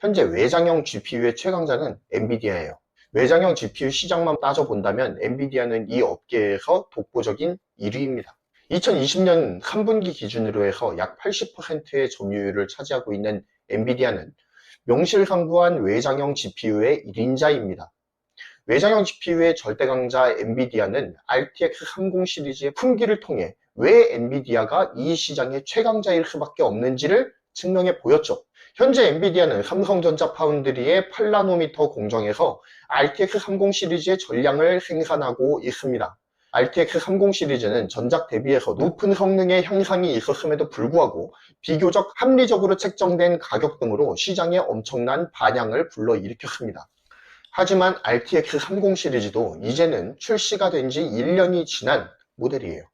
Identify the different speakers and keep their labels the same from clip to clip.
Speaker 1: 현재 외장형 GPU의 최강자는 엔비디아예요. 외장형 GPU 시장만 따져본다면 엔비디아는 이 업계에서 독보적인 1위입니다. 2020년 3분기 기준으로 해서 약 80%의 점유율을 차지하고 있는 엔비디아는 명실상부한 외장형 GPU의 1인자입니다. 외장형 GPU의 절대 강자 엔비디아는 RTX 30 시리즈의 품기를 통해 왜 엔비디아가 이 시장의 최강자일 수밖에 없는지를 증명해 보였죠. 현재 엔비디아는 삼성전자 파운드리의 8나노미터 공정에서 RTX 30 시리즈의 전량을 생산하고 있습니다. RTX 30 시리즈는 전작 대비해서 높은 성능의 향상이 있었음에도 불구하고 비교적 합리적으로 책정된 가격 등으로 시장에 엄청난 반향을 불러일으켰습니다. 하지만 RTX 30 시리즈도 이제는 출시가 된 지 1년이 지난 모델이에요.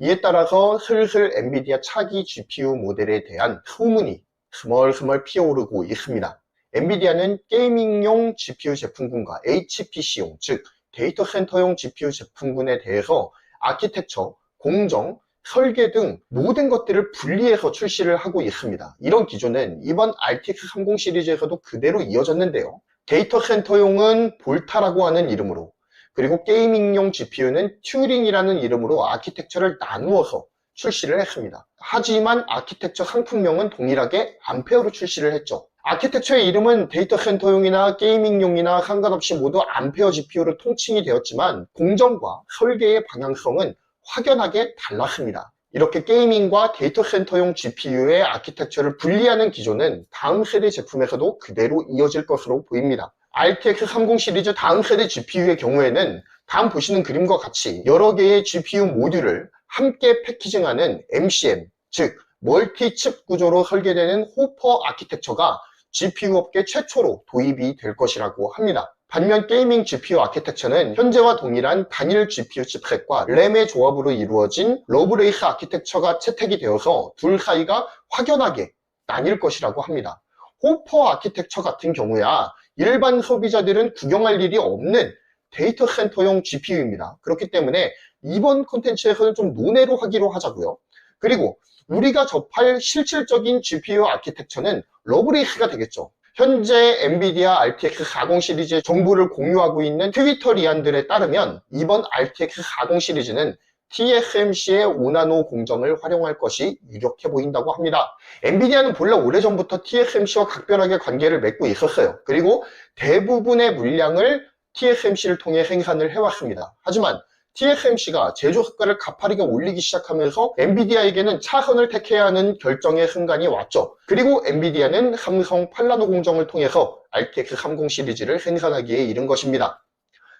Speaker 1: 이에 따라서 슬슬 엔비디아 차기 GPU 모델에 대한 소문이 스멀스멀 피어오르고 있습니다. 엔비디아는 게이밍용 GPU 제품군과 HPC용, 즉 데이터 센터용 GPU 제품군에 대해서 아키텍처, 공정, 설계 등 모든 것들을 분리해서 출시를 하고 있습니다. 이런 기조는 이번 RTX 30 시리즈에서도 그대로 이어졌는데요. 데이터 센터용은 볼타라고 하는 이름으로 그리고 게이밍용 GPU는 튜링이라는 이름으로 아키텍처를 나누어서 출시를 했습니다. 하지만 아키텍처 상품명은 동일하게 암페어로 출시를 했죠. 아키텍처의 이름은 데이터 센터용이나 게이밍용이나 상관없이 모두 암페어 GPU로 통칭이 되었지만 공정과 설계의 방향성은 확연하게 달랐습니다. 이렇게 게이밍과 데이터 센터용 GPU의 아키텍처를 분리하는 기조는 다음 세대 제품에서도 그대로 이어질 것으로 보입니다. RTX 30 시리즈 다음 세대 GPU의 경우에는 다음 보시는 그림과 같이 여러 개의 GPU 모듈을 함께 패키징하는 MCM, 즉 멀티칩 구조로 설계되는 호퍼 아키텍처가 GPU 업계 최초로 도입이 될 것이라고 합니다. 반면 게이밍 GPU 아키텍처는 현재와 동일한 단일 GPU 칩셋과 램의 조합으로 이루어진 러브레이스 아키텍처가 채택이 되어서 둘 사이가 확연하게 나뉠 것이라고 합니다. 호퍼 아키텍처 같은 경우야 일반 소비자들은 구경할 일이 없는 데이터 센터용 GPU입니다. 그렇기 때문에 이번 콘텐츠에서는 좀 논외로 하기로 하자고요. 그리고 우리가 접할 실질적인 GPU 아키텍처는 러브레이스가 되겠죠. 현재 엔비디아 RTX 40 시리즈의 정보를 공유하고 있는 트위터 리안들에 따르면 이번 RTX 40 시리즈는 TSMC의 5나노 공정을 활용할 것이 유력해 보인다고 합니다. 엔비디아는 본래 오래전부터 TSMC와 각별하게 관계를 맺고 있었어요. 그리고 대부분의 물량을 TSMC를 통해 생산을 해왔습니다. 하지만 TSMC가 제조 흑가를 가파르게 올리기 시작하면서 엔비디아에게는 차선을 택해야 하는 결정의 순간이 왔죠. 그리고 엔비디아는 삼성 8나노 공정을 통해서 RTX 30 시리즈를 생산하기에 이른 것입니다.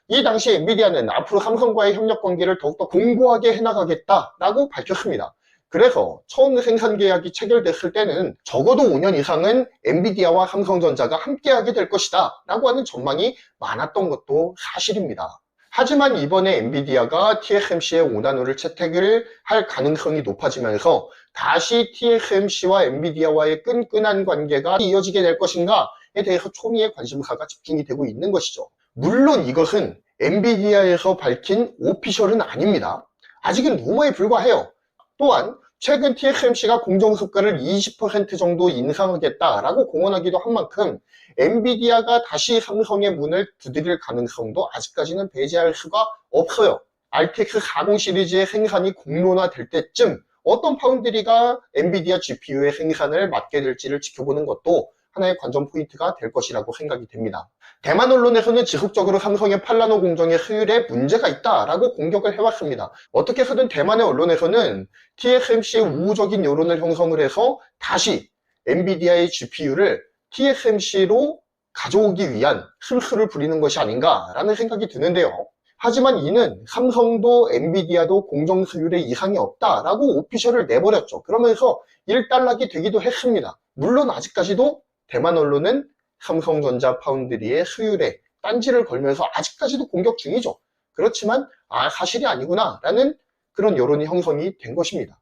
Speaker 1: 이 당시 엔비디아는 앞으로 삼성과의 협력 관계를 더욱더 공고하게 해나가겠다라고 밝혔습니다. 그래서 처음 생산 계약이 체결됐을 때는 적어도 5년 이상은 엔비디아와 삼성전자가 함께하게 될 것이다 라고 하는 전망이 많았던 것도 사실입니다. 하지만 이번에 엔비디아가 TSMC의 5나노를 채택을 할 가능성이 높아지면서 다시 TSMC와 엔비디아와의 끈끈한 관계가 이어지게 될 것인가에 대해서 초미의 관심사가 집중이 되고 있는 것이죠. 물론 이것은 엔비디아에서 밝힌 오피셜은 아닙니다. 아직은 루머에 불과해요. 또한 최근 TSMC가 공정수가를 20% 정도 인상하겠다라고 공언하기도 한 만큼 엔비디아가 다시 삼성의 문을 두드릴 가능성도 아직까지는 배제할 수가 없어요. RTX 40 시리즈의 생산이 공론화될 때쯤 어떤 파운드리가 엔비디아 GPU의 생산을 맡게 될지를 지켜보는 것도 하나의 관전 포인트가 될 것이라고 생각이 됩니다. 대만 언론에서는 지속적으로 삼성의 팔라노 공정의 수율에 문제가 있다라고 공격을 해왔습니다. 어떻게 해서든 대만의 언론에서는 TSMC의 우호적인 여론을 형성을 해서 다시 엔비디아의 GPU를 TSMC로 가져오기 위한 술수를 부리는 것이 아닌가라는 생각이 드는데요. 하지만 이는 삼성도 엔비디아도 공정 수율에 이상이 없다라고 오피셜을 내버렸죠. 그러면서 일단락이 되기도 했습니다. 물론 아직까지도 대만 언론은 삼성전자 파운드리의 수율에 딴지를 걸면서 아직까지도 공격 중이죠. 그렇지만 아 사실이 아니구나 라는 그런 여론이 형성이 된 것입니다.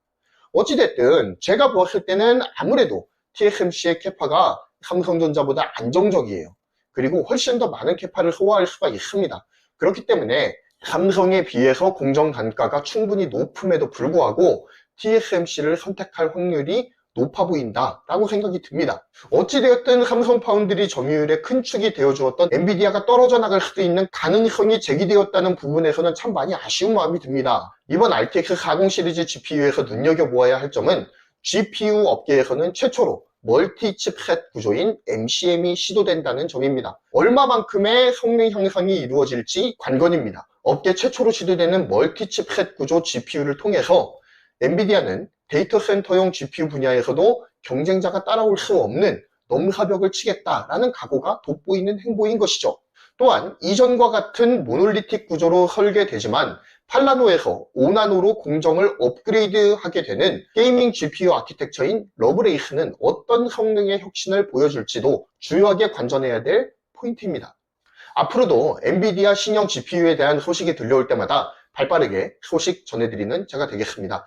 Speaker 1: 어찌됐든 제가 보았을 때는 아무래도 TSMC의 캐파가 삼성전자보다 안정적이에요. 그리고 훨씬 더 많은 캐파를 소화할 수가 있습니다. 그렇기 때문에 삼성에 비해서 공정 단가가 충분히 높음에도 불구하고 TSMC를 선택할 확률이 높아 보인다 라고 생각이 듭니다. 어찌되었든 삼성 파운드리 점유율의 큰 축이 되어주었던 엔비디아가 떨어져 나갈 수도 있는 가능성이 제기되었다는 부분에서는 참 많이 아쉬운 마음이 듭니다. 이번 RTX 40 시리즈 GPU에서 눈여겨보아야 할 점은 GPU 업계에서는 최초로 멀티 칩셋 구조인 MCM이 시도된다는 점입니다. 얼마만큼의 성능 향상이 이루어질지 관건입니다. 업계 최초로 시도되는 멀티 칩셋 구조 GPU를 통해서 엔비디아는 데이터 센터용 GPU 분야에서도 경쟁자가 따라올 수 없는 넘사벽을 치겠다라는 각오가 돋보이는 행보인 것이죠. 또한 이전과 같은 모놀리틱 구조로 설계되지만 팔라노에서 5나노로 공정을 업그레이드하게 되는 게이밍 GPU 아키텍처인 러브레이스는 어떤 성능의 혁신을 보여줄지도 주요하게 관전해야 될 포인트입니다. 앞으로도 엔비디아 신형 GPU에 대한 소식이 들려올 때마다 발빠르게 소식 전해드리는 제가 되겠습니다.